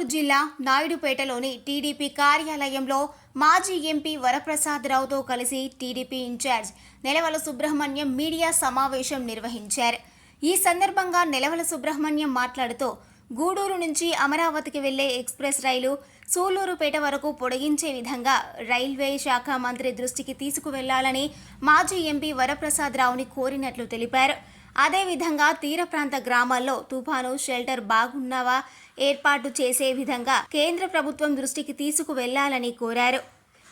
సూలూరు జిల్లా నాయుడుపేటలోని టీడీపీ కార్యాలయంలో మాజీ ఎంపీ వరప్రసాదరావుతో కలిసి TDP in-charge Nelavala Subrahmanyam media సమావేశం నిర్వహించారు. ఈ సందర్భంగా నెలవల సుబ్రహ్మణ్యం మాట్లాడుతూ గూడూరు నుంచి అమరావతికి వెళ్ళే ఎక్స్ప్రెస్ రైలు సూలూరుపేట వరకు పొడిగించే విధంగా రైల్వే శాఖ మంత్రి దృష్టికి తీసుకువెళ్ళాలని మాజీ ఎంపీ వరప్రసాదరావుని కోరినట్లు తెలిపారు. అదేవిధంగా తీర ప్రాంత గ్రామాల్లో తుఫాను షెల్టర్ బాగున్నవా ఏర్పాటు చేసే విధంగా కేంద్ర ప్రభుత్వం దృష్టికి తీసుకువెళ్ళాలని కోరారు.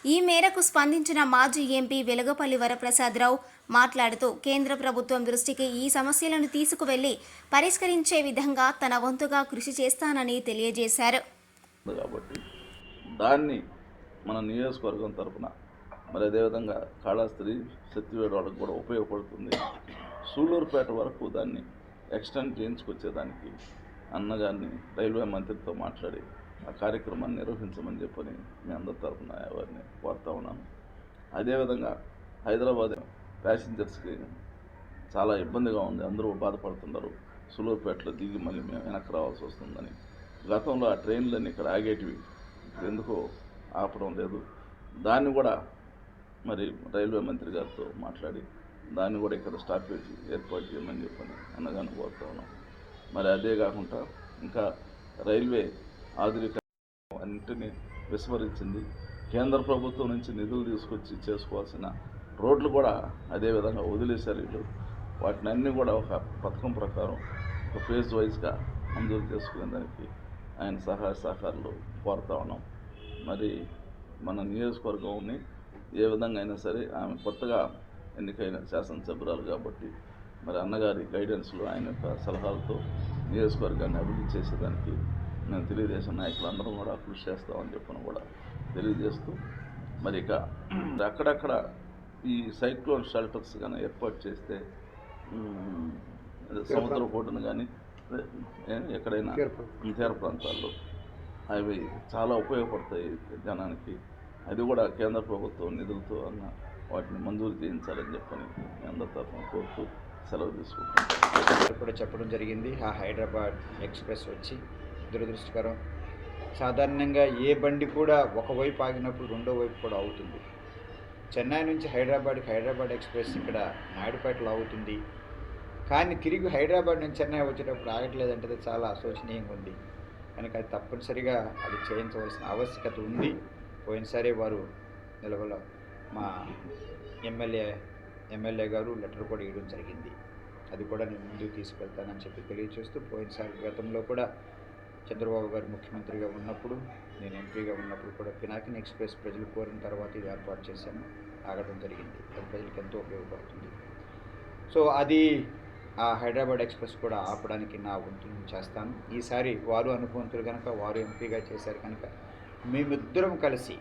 ఈ మేరకు స్పందించిన మాజీ ఎంపీ వెలగపల్లి వరప్రసాదరావు మాట్లాడుతూ కేంద్ర ప్రభుత్వం దృష్టికి ఈ సమస్యలను తీసుకువెళ్ళి పరిష్కరించే విధంగా తన వంతుగా కృషి చేస్తానని తెలియజేశారు. కాబట్టి దాన్ని మన నియోజకవర్గం తరపున మరి అదేవిధంగా కాళాస్త్రి శక్తివేడు వాళ్ళకి కూడా ఉపయోగపడుతుంది. సూళ్ళూరుపేట వరకు దాన్ని ఎక్స్టెండ్ చేయించుకొచ్చేదానికి అన్నగారిని రైల్వే మంత్రితో మాట్లాడి ఆ కార్యక్రమాన్ని నిర్వహించమని చెప్పని మీ అందరి తరపున వారిని కోరుతా ఉన్నాను. అదేవిధంగా హైదరాబాద్ ప్యాసింజర్స్కి చాలా ఇబ్బందిగా ఉంది. అందరూ బాధపడుతున్నారు సులూరుపేటలో దిగి మళ్ళీ మేము వెనక్కి రావాల్సి వస్తుందని. గతంలో ఆ ట్రైన్లన్నీ ఇక్కడ ఆగేటివి ఎందుకో ఆపడం లేదు. దాన్ని కూడా మరి రైల్వే మంత్రి గారితో మాట్లాడి దాన్ని కూడా ఇక్కడ స్టాపేజ్ ఏర్పాటు చేయమని చెప్పని అన్నదాన్ని కోరుతా ఉన్నాం. మరి అదే కాకుండా ఇంకా రైల్వే ఆధునిక అన్నింటినీ విస్మరించింది. కేంద్ర ప్రభుత్వం నుంచి నిధులు తీసుకొచ్చి చేసుకోవాల్సిన రోడ్లు కూడా అదే విధంగా వదిలేశారు వీళ్ళు. వాటిని అన్నీ కూడా ఒక పథకం ప్రకారం ఒక ఫేజ్ వైజ్గా మంజూరు చేసుకునే దానికి ఆయన సహాయ సహకారాలు కోరుతా ఉన్నాం. మరి మన నియోజకవర్గంని ఏ విధంగా అయినా సరే ఆమె కొత్తగా ఎన్నికైన శాసనసభ్యురాలు కాబట్టి మరి అన్నగారి గైడెన్స్లో ఆయన యొక్క సలహాలతో నియోజకవర్గాన్ని అభివృద్ధి చేసేదానికి మేము తెలుగుదేశం నాయకులందరం కూడా కృషి చేస్తామని చెప్పని కూడా తెలియజేస్తూ మరి ఇక అక్కడక్కడ ఈ సైక్లోన్ షెల్టర్స్ కానీ ఏర్పాటు చేస్తే సముద్ర ఒడ్డున కానీ ఎక్కడైనా తీర ప్రాంతాల్లో అవి చాలా ఉపయోగపడతాయి జనానికి. అది కూడా కేంద్ర ప్రభుత్వం నిధులతో అన్న వాటిని మంజూరు చేయించాలని చెప్పని మీ అందరి తరఫున కోరుతూ సెలవు తీసుకుంటాం కూడా చెప్పడం జరిగింది. ఆ హైదరాబాద్ ఎక్స్ప్రెస్ వచ్చి దురదృష్టకరం. సాధారణంగా ఏ బండి కూడా ఒకవైపు ఆగినప్పుడు రెండో వైపు కూడా అవుతుంది. చెన్నై నుంచి హైదరాబాద్కి హైదరాబాద్ ఎక్స్ప్రెస్ ఇక్కడ నాయుడుపేటలో అవుతుంది. కానీ తిరిగి హైదరాబాద్ నుంచి చెన్నై వచ్చేటప్పుడు ఆగట్లేదంటే చాలా అశోచనీయంగా ఉంది. కనుక అది తప్పనిసరిగా అది చేయించవలసిన ఆవశ్యకత ఉంది. పోయినసారి వారు నిలవల మా ఎమ్మెల్యే ఎమ్మెల్యే గారు లెటర్ కూడా ఇవ్వడం జరిగింది. అది కూడా నేను ముందుకు తీసుకెళ్తానని చెప్పి తెలియజేస్తూ పోయినసారి గతంలో కూడా చంద్రబాబు గారు ముఖ్యమంత్రిగా ఉన్నప్పుడు నేను ఎంపీగా ఉన్నప్పుడు కూడా పినాకిన్ ఎక్స్ప్రెస్ ప్రజలు కోరిన తర్వాత ఇది ఏర్పాటు చేశాను. ఆగడం జరిగింది. అది ప్రజలకు ఎంతో ఉపయోగపడుతుంది. సో అది ఆ హైదరాబాద్ ఎక్స్ప్రెస్ కూడా ఆపడానికి నా వంతు చేస్తాను. ఈసారి వారు అనుభవంతులు కనుక వారు ఎంపీగా చేశారు కనుక మేమిద్దరం కలిసి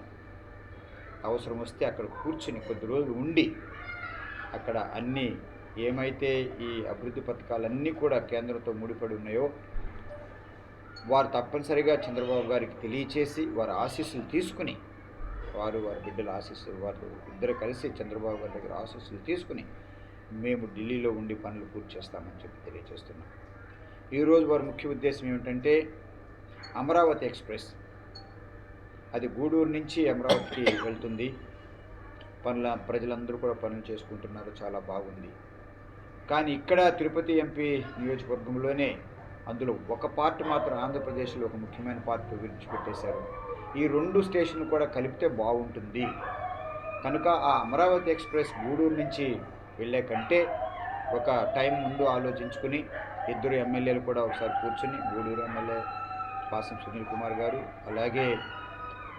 అవసరం వస్తే అక్కడ కూర్చుని కొద్ది రోజులు ఉండి అక్కడ అన్నీ ఏమైతే ఈ అభివృద్ధి పథకాలన్నీ కూడా కేంద్రంతో ముడిపడి ఉన్నాయో వారు తప్పనిసరిగా చంద్రబాబు గారికి తెలియచేసి వారి ఆశీస్సులు తీసుకుని వారు వారి బిడ్డల ఆశీస్సులు వారు ఇద్దరు కలిసి చంద్రబాబు గారి దగ్గర ఆశీస్సులు తీసుకుని మేము ఢిల్లీలో ఉండి పనులు పూర్తి చేస్తామని చెప్పి తెలియజేస్తున్నాం. ఈరోజు వారి ముఖ్య ఉద్దేశం ఏమిటంటే అమరావతి ఎక్స్ప్రెస్. అది గూడూరు నుంచి అమరావతికి వెళ్తుంది. పనుల ప్రజలందరూ కూడా పనులు చేసుకుంటున్నారు. చాలా బాగుంది. కానీ ఇక్కడ తిరుపతి ఎంపీ నియోజకవర్గంలోనే అందులో ఒక పార్ట్ మాత్రం ఆంధ్రప్రదేశ్లో ఒక ముఖ్యమైన పార్ట్ విడిచిపెట్టేశారు. ఈ రెండు స్టేషన్లు కూడా కలిపితే బాగుంటుంది. కనుక ఆ అమరావతి ఎక్స్ప్రెస్ గూడూరు నుంచి వెళ్ళే కంటే ఒక టైం ముందు ఆలోచించుకుని ఇద్దరు ఎమ్మెల్యేలు కూడా ఒకసారి కూర్చుని గూడూరు ఎమ్మెల్యే పాసం సునీల్ కుమార్ గారు అలాగే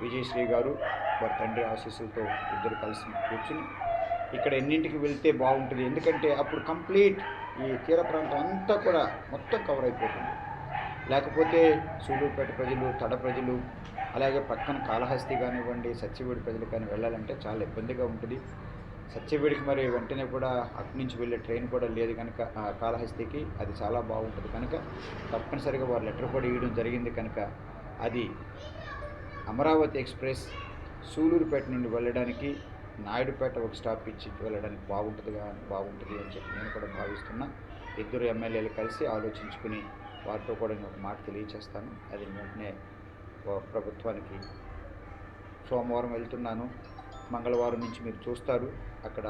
విజయశ్రీ గారు వారి తండ్రి ఆశీస్సులతో ఇద్దరు కలిసి కూర్చుని ఇక్కడ ఎన్నింటికి వెళ్తే బాగుంటుంది. ఎందుకంటే అప్పుడు కంప్లీట్ ఈ తీర ప్రాంతం అంతా కూడా మొత్తం కవర్ అయిపోతుంది. లేకపోతే సూళ్ళూరుపేట ప్రజలు తడ ప్రజలు అలాగే పక్కన కాళహస్తి కానివ్వండి సత్యవేడి ప్రజలు కానీ వెళ్ళాలంటే చాలా ఇబ్బందిగా ఉంటుంది. సత్యవేడికి మరి వెంటనే కూడా అటు నుంచి వెళ్ళే ట్రైన్ కూడా లేదు కనుక ఆ కాళహస్తికి. అది చాలా బాగుంటుంది కనుక తప్పనిసరిగా వారు లెటర్ కూడా ఇవ్వడం జరిగింది కనుక అది అమరావతి ఎక్స్ప్రెస్ సూలూరుపేట నుండి వెళ్ళడానికి నాయుడుపేట ఒక స్టాప్ ఇచ్చి వెళ్ళడానికి బాగుంటుందిగా బాగుంటుంది అని చెప్పి నేను కూడా భావిస్తున్నా. ఇద్దరు ఎమ్మెల్యేలు కలిసి ఆలోచించుకుని వారితో కూడా నేను ఒక మాట తెలియచేస్తాను. అది వెంటనే ప్రభుత్వానికి సోమవారం వెళ్తున్నాను. మంగళవారం నుంచి మీరు చూస్తారు. అక్కడ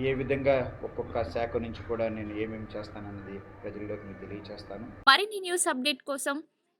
ఏ విధంగా ఒక్కొక్క శాఖ నుంచి కూడా నేను ఏమేమి చేస్తానన్నది ప్రజల్లోకి మీకు తెలియచేస్తాను. మరిన్ని న్యూస్ అప్డేట్ కోసం